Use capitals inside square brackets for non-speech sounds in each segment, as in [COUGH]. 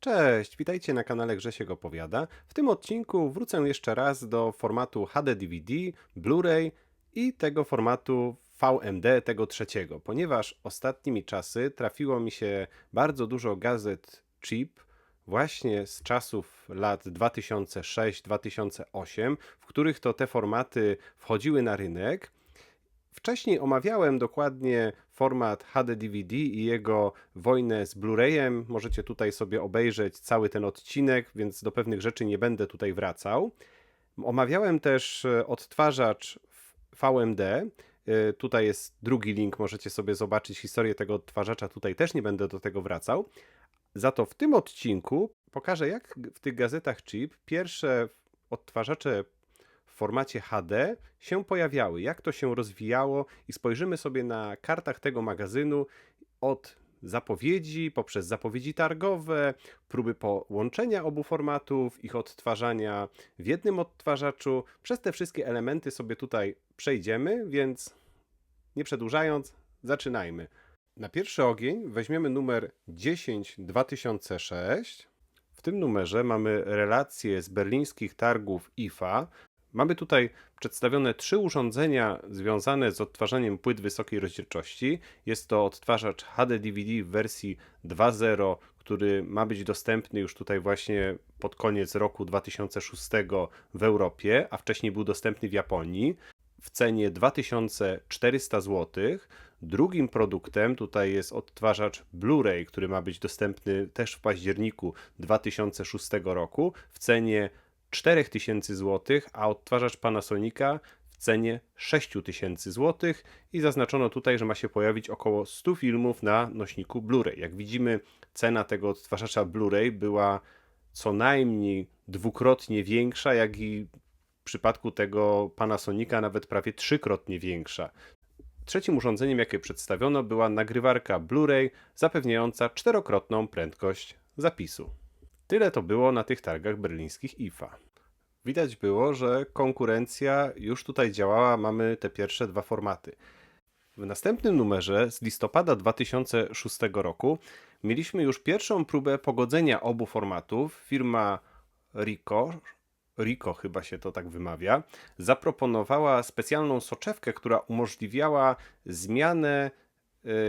Cześć, witajcie na kanale Grzesiek Opowiada. W tym odcinku wrócę jeszcze raz do formatu HD DVD, Blu-ray i tego formatu VMD, tego trzeciego, ponieważ ostatnimi czasy trafiło mi się bardzo dużo gazet cheap, właśnie z czasów lat 2006-2008, w których to te formaty wchodziły na rynek. Wcześniej omawiałem dokładnie format HD DVD i jego wojnę z Blu-rayem. Możecie tutaj sobie obejrzeć cały ten odcinek, więc do pewnych rzeczy nie będę tutaj wracał. Omawiałem też e, odtwarzacz VMD. E, Tutaj jest drugi link, możecie sobie zobaczyć historię tego odtwarzacza. Tutaj też nie będę do tego wracał. Za to w tym odcinku pokażę, jak w tych gazetach chip pierwsze odtwarzacze formacie HD się pojawiały, jak to się rozwijało i spojrzymy sobie na kartach tego magazynu od zapowiedzi, poprzez zapowiedzi targowe, próby połączenia obu formatów, ich odtwarzania w jednym odtwarzaczu. Przez te wszystkie elementy sobie tutaj przejdziemy, więc nie przedłużając, zaczynajmy. Na pierwszy ogień weźmiemy numer 10 2006. W tym numerze mamy relacje z berlińskich targów IFA. Mamy tutaj przedstawione trzy urządzenia związane z odtwarzaniem płyt wysokiej rozdzielczości. Jest to odtwarzacz HD DVD w wersji 2.0, który ma być dostępny już tutaj właśnie pod koniec roku 2006 w Europie, a wcześniej był dostępny w Japonii w cenie 2400 zł. Drugim produktem tutaj jest odtwarzacz Blu-ray, który ma być dostępny też w październiku 2006 roku w cenie 4000 zł, a odtwarzacz Panasonica w cenie 6000 zł i zaznaczono tutaj, że ma się pojawić około 100 filmów na nośniku Blu-ray. Jak widzimy, cena tego odtwarzacza Blu-ray była co najmniej dwukrotnie większa, jak i w przypadku tego Panasonica nawet prawie trzykrotnie większa. Trzecim urządzeniem, jakie przedstawiono, była nagrywarka Blu-ray zapewniająca czterokrotną prędkość zapisu. Tyle to było na tych targach berlińskich IFA. Widać było, że konkurencja już tutaj działała, mamy te pierwsze dwa formaty. W następnym numerze z listopada 2006 roku mieliśmy już pierwszą próbę pogodzenia obu formatów. Firma Ricoh Rico chyba się to tak wymawia, zaproponowała specjalną soczewkę, która umożliwiała zmianę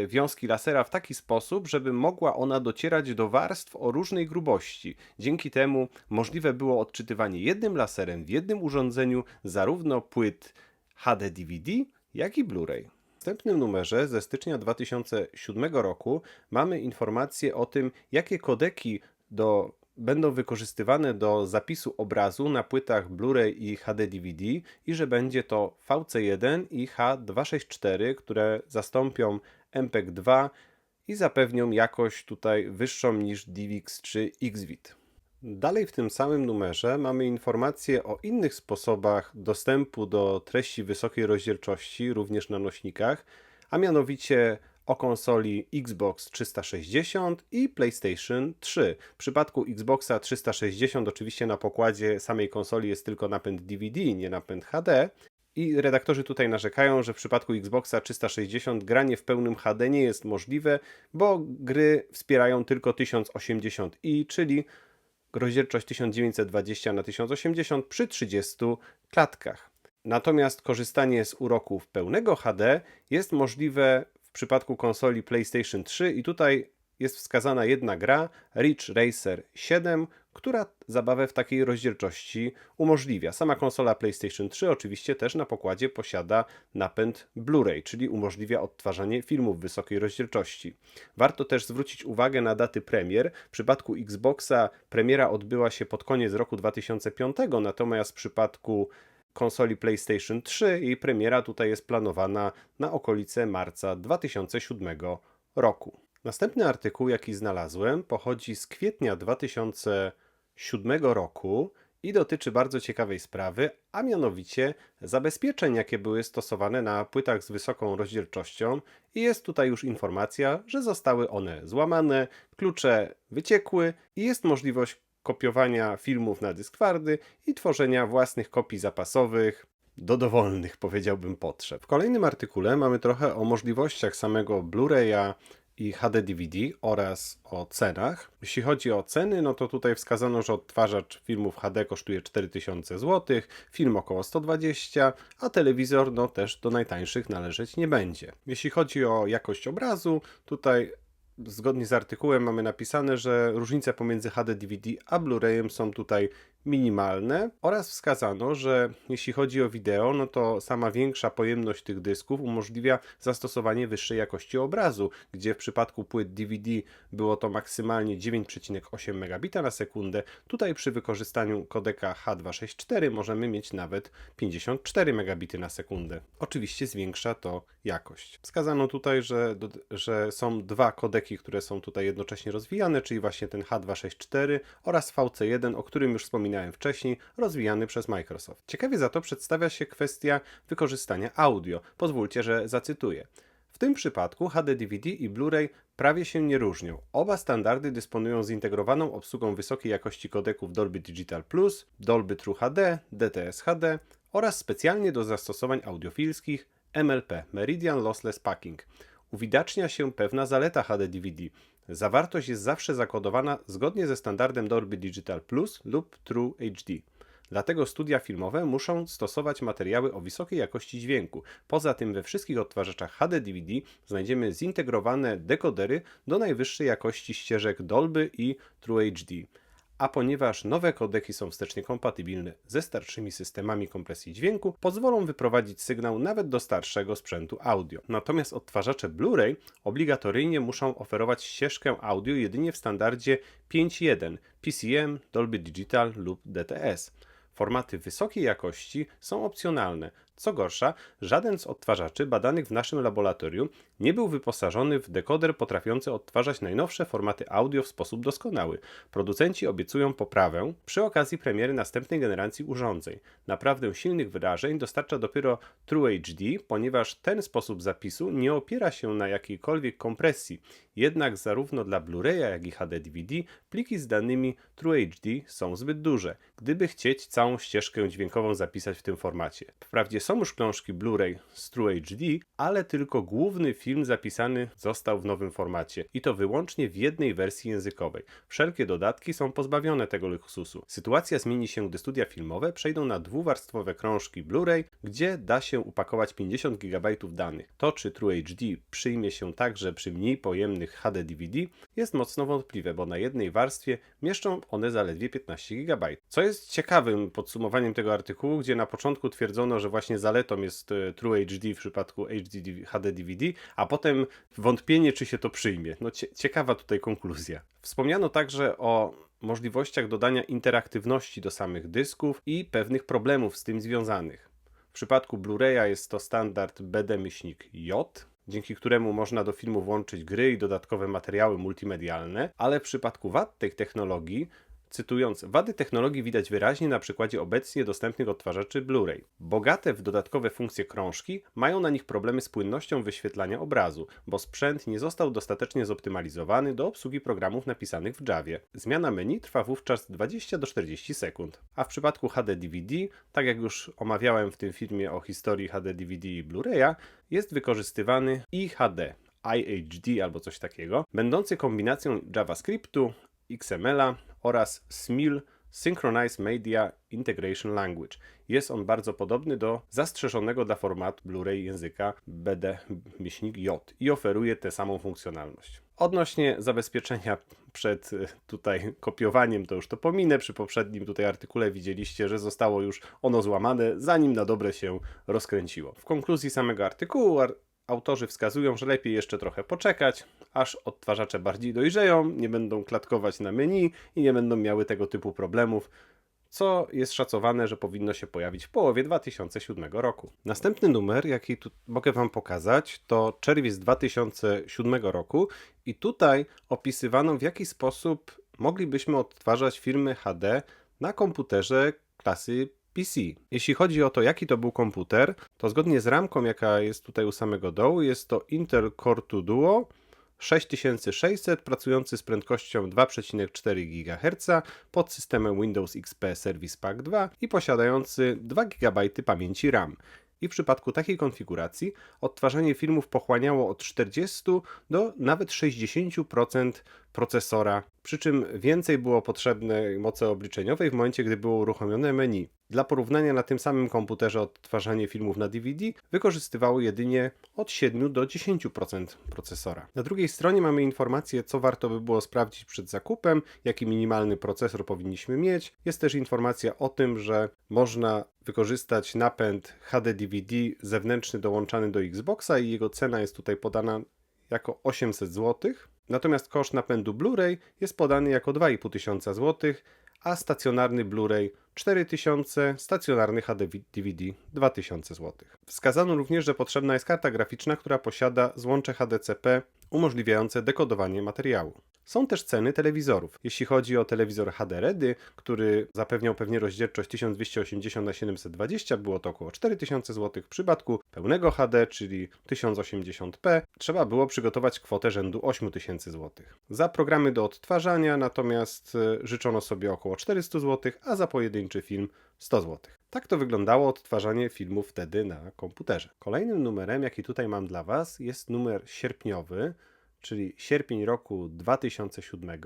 wiązki lasera w taki sposób, żeby mogła ona docierać do warstw o różnej grubości. Dzięki temu możliwe było odczytywanie jednym laserem w jednym urządzeniu zarówno płyt HD DVD, jak i Blu-ray. W następnym numerze ze stycznia 2007 roku mamy informację o tym, jakie kodeki do będą wykorzystywane do zapisu obrazu na płytach Blu-ray i HD DVD i że będzie to VC1 i H264, które zastąpią MPEG 2 i zapewnią jakość tutaj wyższą niż DivX czy XVID. Dalej w tym samym numerze mamy informacje o innych sposobach dostępu do treści wysokiej rozdzielczości, również na nośnikach, a mianowicie o konsoli Xbox 360 i PlayStation 3. W przypadku Xboxa 360 oczywiście na pokładzie samej konsoli jest tylko napęd DVD, nie napęd HD. I redaktorzy tutaj narzekają, że w przypadku Xboxa 360 granie w pełnym HD nie jest możliwe, bo gry wspierają tylko 1080i, czyli rozdzielczość 1920 na 1080 przy 30 klatkach. Natomiast korzystanie z uroków pełnego HD jest możliwe w przypadku konsoli PlayStation 3 i tutaj jest wskazana jedna gra, Ridge Racer 7, która zabawę w takiej rozdzielczości umożliwia. Sama konsola PlayStation 3 oczywiście też na pokładzie posiada napęd Blu-ray, czyli umożliwia odtwarzanie filmów wysokiej rozdzielczości. Warto też zwrócić uwagę na daty premier. W przypadku Xboxa premiera odbyła się pod koniec roku 2005, natomiast w przypadku konsoli PlayStation 3. Jej premiera tutaj jest planowana na okolice marca 2007 roku. Następny artykuł, jaki znalazłem, pochodzi z kwietnia 2007 roku i dotyczy bardzo ciekawej sprawy, a mianowicie zabezpieczeń, jakie były stosowane na płytach z wysoką rozdzielczością. I jest tutaj już informacja, że zostały one złamane, klucze wyciekły i jest możliwość kopiowania filmów na dysk twardy i tworzenia własnych kopii zapasowych do dowolnych, powiedziałbym, potrzeb. W kolejnym artykule mamy trochę o możliwościach samego Blu-raya i HD DVD oraz o cenach. Jeśli chodzi o ceny, no to tutaj wskazano, że odtwarzacz filmów HD kosztuje 4000 zł, film około 120, a telewizor no też do najtańszych należeć nie będzie. Jeśli chodzi o jakość obrazu, tutaj zgodnie z artykułem mamy napisane, że różnice pomiędzy HD DVD a Blu-rayem są tutaj minimalne oraz wskazano, że jeśli chodzi o wideo, no to sama większa pojemność tych dysków umożliwia zastosowanie wyższej jakości obrazu, gdzie w przypadku płyt DVD było to maksymalnie 9,8 megabita na sekundę, tutaj przy wykorzystaniu kodeka H264 możemy mieć nawet 54 megabity na sekundę. Oczywiście zwiększa to jakość. Wskazano tutaj, że, że są dwa kodeki, które są tutaj jednocześnie rozwijane, czyli właśnie ten H264 oraz VC1, o którym już wspominałem wspominałem wcześniej, rozwijany przez Microsoft. Ciekawie za to przedstawia się kwestia wykorzystania audio. Pozwólcie, że zacytuję. W tym przypadku HD DVD i Blu-ray prawie się nie różnią. Oba standardy dysponują zintegrowaną obsługą wysokiej jakości kodeków Dolby Digital Plus, Dolby True HD, DTS HD oraz specjalnie do zastosowań audiofilskich MLP Meridian Lossless Packing. Uwidacznia się pewna zaleta HD DVD. Zawartość jest zawsze zakodowana zgodnie ze standardem Dolby Digital Plus lub True HD. Dlatego studia filmowe muszą stosować materiały o wysokiej jakości dźwięku. Poza tym we wszystkich odtwarzaczach HD DVD znajdziemy zintegrowane dekodery do najwyższej jakości ścieżek Dolby i True HD a ponieważ nowe kodeki są wstecznie kompatybilne ze starszymi systemami kompresji dźwięku, pozwolą wyprowadzić sygnał nawet do starszego sprzętu audio. Natomiast odtwarzacze Blu-ray obligatoryjnie muszą oferować ścieżkę audio jedynie w standardzie 5.1 PCM, Dolby Digital lub DTS. Formaty wysokiej jakości są opcjonalne. Co gorsza, żaden z odtwarzaczy badanych w naszym laboratorium nie był wyposażony w dekoder potrafiący odtwarzać najnowsze formaty audio w sposób doskonały. Producenci obiecują poprawę przy okazji premiery następnej generacji urządzeń. Naprawdę silnych wyrażeń dostarcza dopiero True HD, ponieważ ten sposób zapisu nie opiera się na jakiejkolwiek kompresji. Jednak zarówno dla Blu-raya, jak i HD DVD pliki z danymi True HD są zbyt duże, gdyby chcieć całą ścieżkę dźwiękową zapisać w tym formacie. Wprawdzie są już krążki Blu-ray z True HD, ale tylko główny film zapisany został w nowym formacie i to wyłącznie w jednej wersji językowej. Wszelkie dodatki są pozbawione tego luksusu. Sytuacja zmieni się, gdy studia filmowe przejdą na dwuwarstwowe krążki Blu-ray, gdzie da się upakować 50 GB danych. To, czy True HD przyjmie się także przy mniej pojemnych HD DVD jest mocno wątpliwe, bo na jednej warstwie mieszczą one zaledwie 15 GB. Co jest ciekawym podsumowaniem tego artykułu, gdzie na początku twierdzono, że właśnie zaletą jest e, True HD w przypadku HD, HD DVD, a potem wątpienie, czy się to przyjmie. No ciekawa tutaj konkluzja. Wspomniano także o możliwościach dodania interaktywności do samych dysków i pewnych problemów z tym związanych. W przypadku Blu-raya jest to standard BD-J, dzięki któremu można do filmu włączyć gry i dodatkowe materiały multimedialne, ale w przypadku wad tej technologii Cytując, wady technologii widać wyraźnie na przykładzie obecnie dostępnych odtwarzaczy Blu-ray. Bogate w dodatkowe funkcje krążki mają na nich problemy z płynnością wyświetlania obrazu, bo sprzęt nie został dostatecznie zoptymalizowany do obsługi programów napisanych w Javie. Zmiana menu trwa wówczas 20 do 40 sekund. A w przypadku HD DVD, tak jak już omawiałem w tym filmie o historii HD DVD i Blu-raya, jest wykorzystywany IHD, IHD albo coś takiego, będący kombinacją JavaScriptu, XML-a oraz SMIL Synchronized Media Integration Language. Jest on bardzo podobny do zastrzeżonego dla formatu Blu-ray języka BD-J i oferuje tę samą funkcjonalność. Odnośnie zabezpieczenia przed e, tutaj kopiowaniem, to już to pominę. Przy poprzednim tutaj artykule widzieliście, że zostało już ono złamane, zanim na dobre się rozkręciło. W konkluzji samego artykułu autorzy wskazują, że lepiej jeszcze trochę poczekać, aż odtwarzacze bardziej dojrzeją, nie będą klatkować na menu i nie będą miały tego typu problemów, co jest szacowane, że powinno się pojawić w połowie 2007 roku. Następny numer, jaki tu mogę Wam pokazać, to czerwiec 2007 roku i tutaj opisywano w jaki sposób moglibyśmy odtwarzać filmy HD na komputerze klasy PC. Jeśli chodzi o to, jaki to był komputer, to zgodnie z ramką, jaka jest tutaj u samego dołu, jest to Intel Core 2 Duo 6600 pracujący z prędkością 2,4 GHz pod systemem Windows XP Service Pack 2 i posiadający 2 GB pamięci RAM. I w przypadku takiej konfiguracji odtwarzanie filmów pochłaniało od 40 do nawet 60% procesora, przy czym więcej było potrzebnej mocy obliczeniowej w momencie, gdy było uruchomione menu. Dla porównania na tym samym komputerze odtwarzanie filmów na DVD wykorzystywało jedynie od 7 do 10% procesora. Na drugiej stronie mamy informację, co warto by było sprawdzić przed zakupem, jaki minimalny procesor powinniśmy mieć. Jest też informacja o tym, że można wykorzystać napęd HD DVD zewnętrzny dołączany do Xboxa i jego cena jest tutaj podana jako 800 zł. Natomiast koszt napędu Blu-ray jest podany jako 2500 zł, a stacjonarny Blu-ray 4000, stacjonarny HD DVD 2000 zł. Wskazano również, że potrzebna jest karta graficzna, która posiada złącze HDCP umożliwiające dekodowanie materiału. Są też ceny telewizorów. Jeśli chodzi o telewizor HD Ready, który zapewniał pewnie rozdzielczość 1280 x 720, było to około 4000 zł. W przypadku pełnego HD, czyli 1080p, trzeba było przygotować kwotę rzędu 8000 zł. Za programy do odtwarzania natomiast e, życzono sobie około 400 zł, a za pojedynczy film 100 zł. Tak to wyglądało odtwarzanie filmów wtedy na komputerze. Kolejnym numerem, jaki tutaj mam dla Was, jest numer sierpniowy, czyli sierpień roku 2007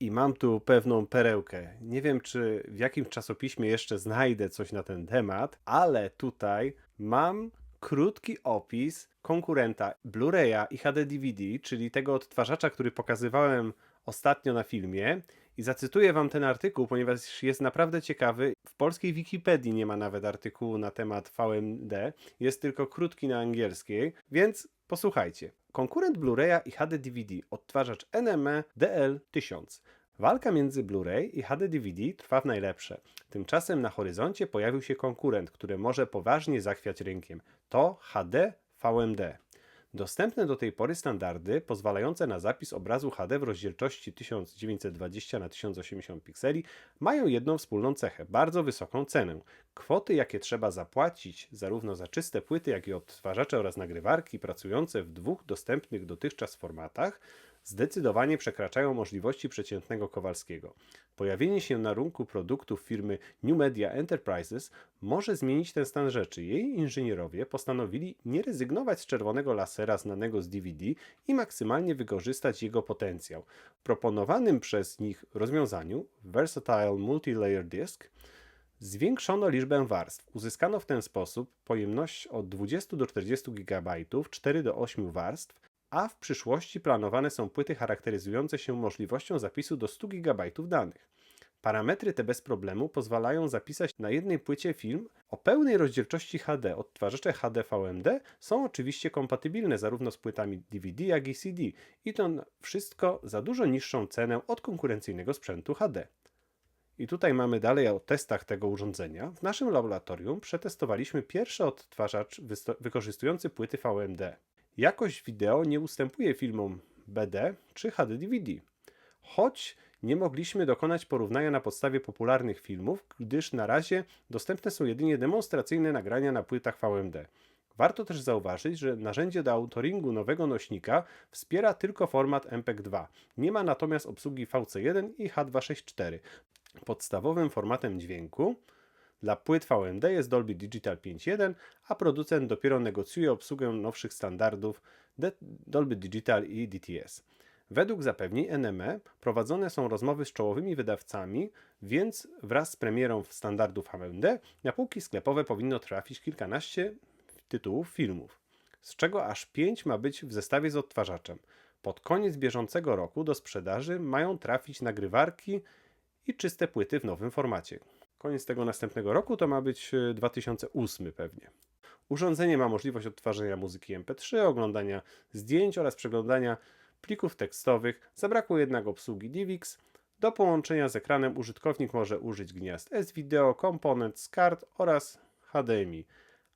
i mam tu pewną perełkę. Nie wiem, czy w jakim czasopiśmie jeszcze znajdę coś na ten temat, ale tutaj mam krótki opis konkurenta Blu-raya i HD DVD, czyli tego odtwarzacza, który pokazywałem ostatnio na filmie. I zacytuję wam ten artykuł, ponieważ jest naprawdę ciekawy. W polskiej Wikipedii nie ma nawet artykułu na temat VMD, jest tylko krótki na angielskiej, więc posłuchajcie. Konkurent Blu-raya i HD DVD, odtwarzacz NME DL1000. Walka między Blu-ray i HD DVD trwa w najlepsze. Tymczasem na horyzoncie pojawił się konkurent, który może poważnie zachwiać rynkiem. To HD VMD. Dostępne do tej pory standardy pozwalające na zapis obrazu HD w rozdzielczości 1920 na 1080 pikseli mają jedną wspólną cechę bardzo wysoką cenę. Kwoty, jakie trzeba zapłacić zarówno za czyste płyty, jak i odtwarzacze oraz nagrywarki pracujące w dwóch dostępnych dotychczas formatach, zdecydowanie przekraczają możliwości przeciętnego Kowalskiego. Pojawienie się na rynku produktów firmy New Media Enterprises może zmienić ten stan rzeczy. Jej inżynierowie postanowili nie rezygnować z czerwonego lasera znanego z DVD i maksymalnie wykorzystać jego potencjał. W proponowanym przez nich rozwiązaniu Versatile Multilayer Disk Zwiększono liczbę warstw. Uzyskano w ten sposób pojemność od 20 do 40 GB, 4 do 8 warstw, a w przyszłości planowane są płyty charakteryzujące się możliwością zapisu do 100 GB danych. Parametry te bez problemu pozwalają zapisać na jednej płycie film o pełnej rozdzielczości HD. Odtwarzacze HD VMD są oczywiście kompatybilne zarówno z płytami DVD, jak i CD i to wszystko za dużo niższą cenę od konkurencyjnego sprzętu HD. I tutaj mamy dalej o testach tego urządzenia. W naszym laboratorium przetestowaliśmy pierwszy odtwarzacz wykorzystujący płyty VMD. Jakość wideo nie ustępuje filmom BD czy HD DVD. Choć nie mogliśmy dokonać porównania na podstawie popularnych filmów, gdyż na razie dostępne są jedynie demonstracyjne nagrania na płytach VMD. Warto też zauważyć, że narzędzie do autoringu nowego nośnika wspiera tylko format MPEG-2. Nie ma natomiast obsługi VC1 i H264. Podstawowym formatem dźwięku dla płyt VMD jest Dolby Digital 5.1, a producent dopiero negocjuje obsługę nowszych standardów Dolby Digital i DTS. Według zapewnień NME prowadzone są rozmowy z czołowymi wydawcami, więc wraz z premierą standardów VMD na półki sklepowe powinno trafić kilkanaście tytułów filmów, z czego aż pięć ma być w zestawie z odtwarzaczem. Pod koniec bieżącego roku do sprzedaży mają trafić nagrywarki i czyste płyty w nowym formacie. Koniec tego następnego roku to ma być 2008 e, pewnie. Urządzenie ma możliwość odtwarzania muzyki MP3, oglądania zdjęć oraz przeglądania plików tekstowych. Zabrakło jednak obsługi DivX. Do połączenia z ekranem użytkownik może użyć gniazd S-Video, komponent z kart oraz HDMI,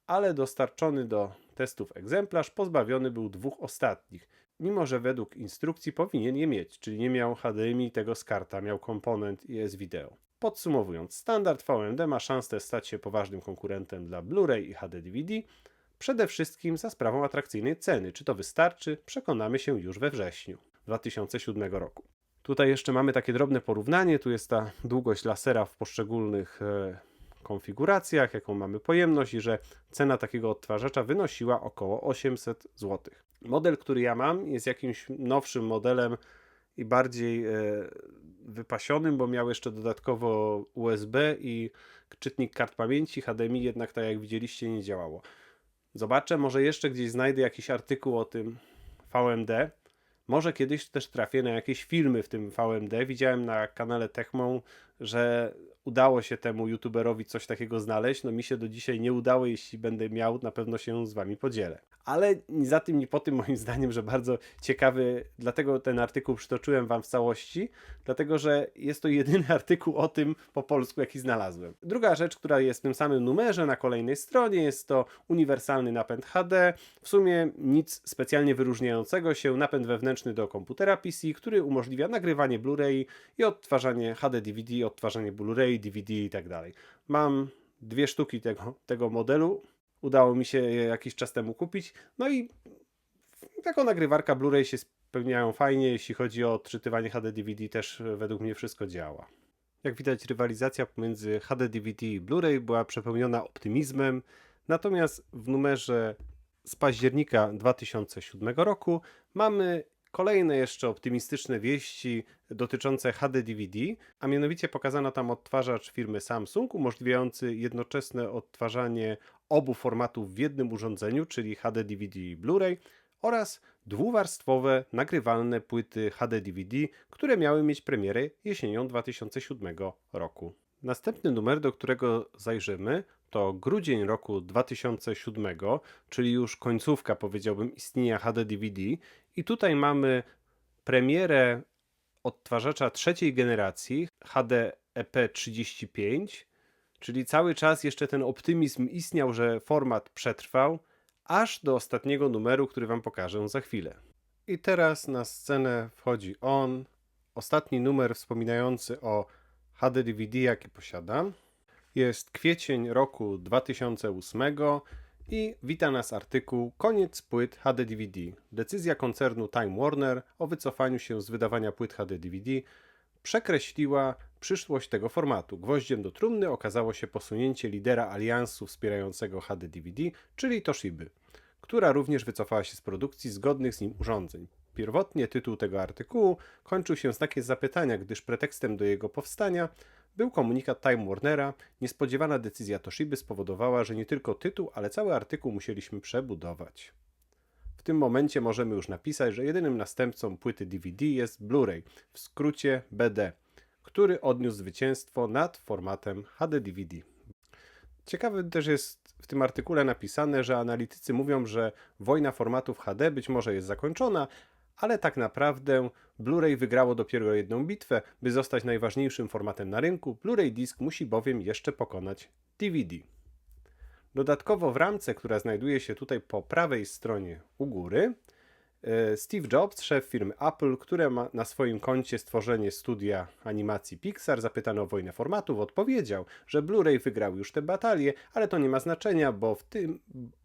ale dostarczony do testów egzemplarz pozbawiony był dwóch ostatnich, mimo że według instrukcji powinien je mieć, czyli nie miał HDMI tego z karta, miał komponent i S-Video. Podsumowując, standard VMD ma szansę stać się poważnym konkurentem dla Blu-ray i HD DVD, przede wszystkim za sprawą atrakcyjnej ceny. Czy to wystarczy? Przekonamy się już we wrześniu 2007 roku. Tutaj jeszcze mamy takie drobne porównanie. Tu jest ta długość lasera w poszczególnych e, konfiguracjach, jaką mamy pojemność i że cena takiego odtwarzacza wynosiła około 800 zł. Model, który ja mam, jest jakimś nowszym modelem i bardziej e, wypasionym, bo miał jeszcze dodatkowo USB i czytnik kart pamięci. HDMI jednak, tak jak widzieliście, nie działało. Zobaczę, może jeszcze gdzieś znajdę jakiś artykuł o tym VMD. Może kiedyś też trafię na jakieś filmy w tym VMD. Widziałem na kanale Techmon, że udało się temu youtuberowi coś takiego znaleźć. No mi się do dzisiaj nie udało, jeśli będę miał, na pewno się z wami podzielę. Ale za tym, ni po tym moim [LAUGHS] zdaniem, że bardzo ciekawy, dlatego ten artykuł przytoczyłem wam w całości, dlatego że jest to jedyny [LAUGHS] artykuł o tym po polsku, jaki znalazłem. Druga rzecz, która jest w tym samym numerze na kolejnej stronie, jest to uniwersalny napęd HD. W sumie nic specjalnie wyróżniającego się, napęd wewnętrzny do komputera PC, który umożliwia nagrywanie Blu-ray i odtwarzanie HD DVD, odtwarzanie Blu-ray, DVD i tak dalej. Mam dwie sztuki tego, tego modelu. Udało mi się je jakiś czas temu kupić. No i jako nagrywarka Blu-ray się spełniają fajnie. Jeśli chodzi o odczytywanie HD DVD, też według mnie wszystko działa. Jak widać, rywalizacja pomiędzy HD DVD i Blu-ray była przepełniona optymizmem. Natomiast w numerze z października 2007 roku mamy kolejne jeszcze optymistyczne wieści dotyczące HD DVD, a mianowicie pokazano tam odtwarzacz firmy Samsung umożliwiający jednoczesne odtwarzanie obu formatów w jednym urządzeniu, czyli HD DVD i Blu-ray oraz dwuwarstwowe nagrywalne płyty HD DVD, które miały mieć premierę jesienią 2007 roku. Następny numer, do którego zajrzymy, to grudzień roku 2007, czyli już końcówka, powiedziałbym, istnienia HD DVD. I tutaj mamy premierę odtwarzacza trzeciej generacji HD EP35, czyli cały czas jeszcze ten optymizm istniał, że format przetrwał, aż do ostatniego numeru, który Wam pokażę za chwilę. I teraz na scenę wchodzi on, ostatni numer wspominający o HD DVD, jaki posiadam. Jest kwiecień roku 2008 i wita nas artykuł Koniec płyt HD DVD. Decyzja koncernu Time Warner o wycofaniu się z wydawania płyt HD DVD przekreśliła przyszłość tego formatu. Gwoździem do trumny okazało się posunięcie lidera aliansu wspierającego HD DVD, czyli Toshiby, która również wycofała się z produkcji zgodnych z nim urządzeń. Pierwotnie tytuł tego artykułu kończył się znakiem zapytania, gdyż pretekstem do jego powstania był komunikat Time Warnera. Niespodziewana decyzja Toshiby spowodowała, że nie tylko tytuł, ale cały artykuł musieliśmy przebudować. W tym momencie możemy już napisać, że jedynym następcą płyty DVD jest Blu-ray, w skrócie BD, który odniósł zwycięstwo nad formatem HD DVD. Ciekawe też jest w tym artykule napisane, że analitycy mówią, że wojna formatów HD być może jest zakończona, ale tak naprawdę Blu-ray wygrało dopiero jedną bitwę, by zostać najważniejszym formatem na rynku. Blu-ray Disc musi bowiem jeszcze pokonać DVD. Dodatkowo w ramce, która znajduje się tutaj po prawej stronie u góry, Steve Jobs, szef firmy Apple, które ma na swoim koncie stworzenie studia animacji Pixar, zapytano o wojnę formatów, odpowiedział, że Blu-ray wygrał już tę batalię, ale to nie ma znaczenia, bo w tym,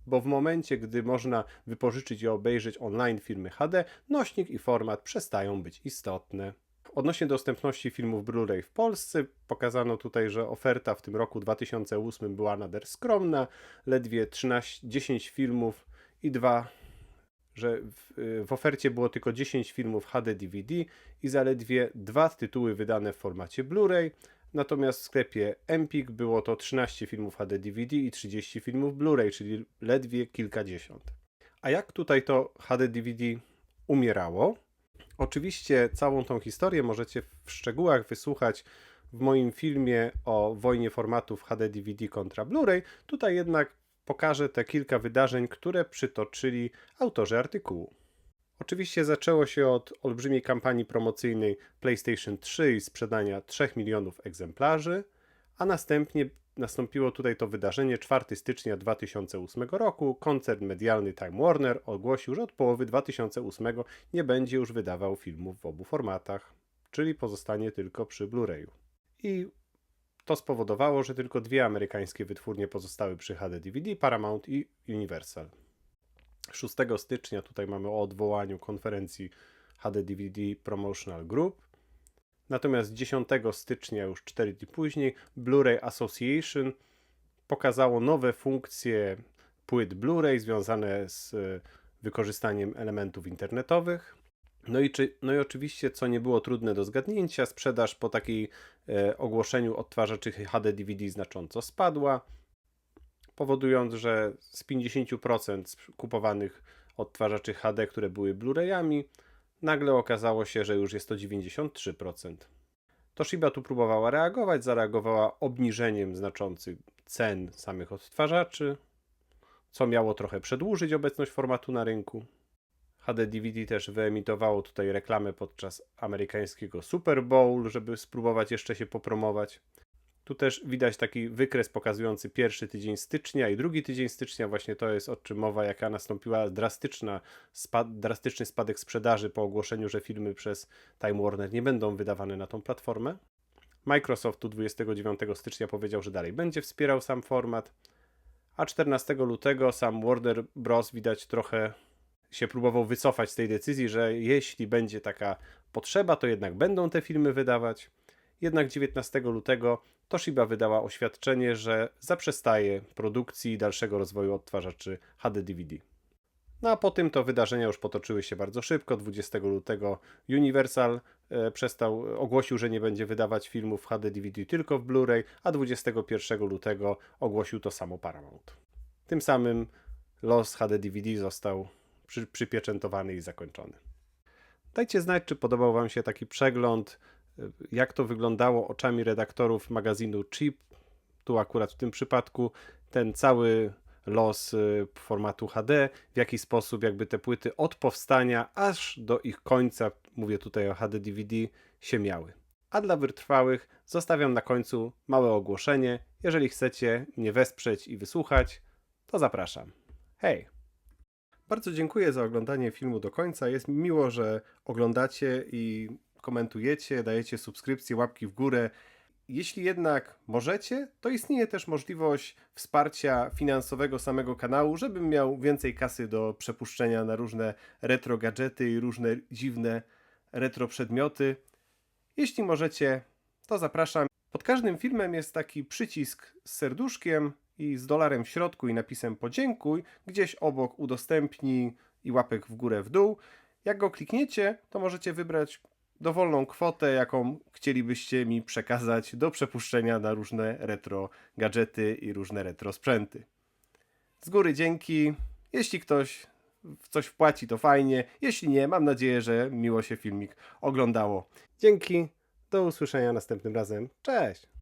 bo w momencie, gdy można wypożyczyć i obejrzeć online filmy HD, nośnik i format przestają być istotne. Odnośnie dostępności filmów Blu-ray w Polsce, pokazano tutaj, że oferta w tym roku 2008 była nader skromna, ledwie 13, 10 filmów i dwa że w, w, ofercie było tylko 10 filmów HD DVD i zaledwie dwa tytuły wydane w formacie Blu-ray, natomiast w sklepie Empik było to 13 filmów HD DVD i 30 filmów Blu-ray, czyli ledwie kilkadziesiąt. A jak tutaj to HD DVD umierało? Oczywiście całą tą historię możecie w szczegółach wysłuchać w moim filmie o wojnie formatów HD DVD kontra Blu-ray. Tutaj jednak pokażę te kilka wydarzeń, które przytoczyli autorzy artykułu. Oczywiście zaczęło się od olbrzymiej kampanii promocyjnej PlayStation 3 i sprzedania 3 milionów egzemplarzy, a następnie nastąpiło tutaj to wydarzenie 4 stycznia 2008 roku. Koncern medialny Time Warner ogłosił, że od połowy 2008 nie będzie już wydawał filmów w obu formatach, czyli pozostanie tylko przy Blu-rayu. I to spowodowało, że tylko dwie amerykańskie wytwórnie pozostały przy HD DVD, Paramount i Universal. 6 stycznia tutaj mamy o odwołaniu konferencji HD DVD Promotional Group. Natomiast 10 stycznia, już 4 dni później, Blu-ray Association pokazało nowe funkcje płyt Blu-ray związane z e, wykorzystaniem elementów internetowych. No i, czy, no i oczywiście, co nie było trudne do zgadnięcia, sprzedaż po takiej e, ogłoszeniu odtwarzaczy HD DVD znacząco spadła, powodując, że z 50% kupowanych odtwarzaczy HD, które były Blu-rayami, nagle okazało się, że już jest to 93%. Toshiba tu próbowała reagować, zareagowała obniżeniem znaczących cen samych odtwarzaczy, co miało trochę przedłużyć obecność formatu na rynku. HD DVD też wyemitowało tutaj reklamę podczas amerykańskiego Super Bowl, żeby spróbować jeszcze się popromować. Tu też widać taki wykres pokazujący pierwszy tydzień stycznia i drugi tydzień stycznia. Właśnie to jest o czym mowa, jaka nastąpiła drastyczna spad, drastyczny spadek sprzedaży po ogłoszeniu, że filmy przez Time Warner nie będą wydawane na tą platformę. Microsoft tu 29 stycznia powiedział, że dalej będzie wspierał sam format, a 14 lutego sam Warner Bros. widać trochę się próbował wycofać z tej decyzji, że jeśli będzie taka potrzeba, to jednak będą te filmy wydawać. Jednak 19 lutego Toshiba wydała oświadczenie, że zaprzestaje produkcji i dalszego rozwoju odtwarzaczy HD DVD. No a po tym to wydarzenia już potoczyły się bardzo szybko. 20 lutego Universal e, przestał, ogłosił, że nie będzie wydawać filmów HD DVD tylko w Blu-ray, a 21 lutego ogłosił to samo Paramount. Tym samym los HD DVD został przy, przypieczętowany i zakończony. Dajcie znać, czy podobał Wam się taki przegląd, y, jak to wyglądało oczami redaktorów magazynu Chip. Tu akurat w tym przypadku ten cały los y, formatu HD, w jaki sposób jakby te płyty od powstania aż do ich końca, mówię tutaj o HD DVD, się miały. A dla wytrwałych zostawiam na końcu małe ogłoszenie. Jeżeli chcecie mnie wesprzeć i wysłuchać, to zapraszam. Hej! Bardzo dziękuję za oglądanie filmu do końca. Jest mi miło, że oglądacie i komentujecie, dajecie subskrypcje, łapki w górę. Jeśli jednak możecie, to istnieje też możliwość wsparcia finansowego samego kanału, żebym miał więcej kasy do przepuszczenia na różne retro gadżety i różne dziwne retro przedmioty. Jeśli możecie, to zapraszam. Pod każdym filmem jest taki przycisk z serduszkiem i z dolarem w środku i napisem podziękuj. Gdzieś obok udostępnij i łapek w górę w dół. Jak go klikniecie, to możecie wybrać dowolną kwotę, jaką chcielibyście mi przekazać do przepuszczenia na różne retro gadżety i różne retro sprzęty. Z góry dzięki. Jeśli ktoś w coś wpłaci, to fajnie. Jeśli nie, mam nadzieję, że miło się filmik oglądało. Dzięki. Do usłyszenia następnym razem. Cześć!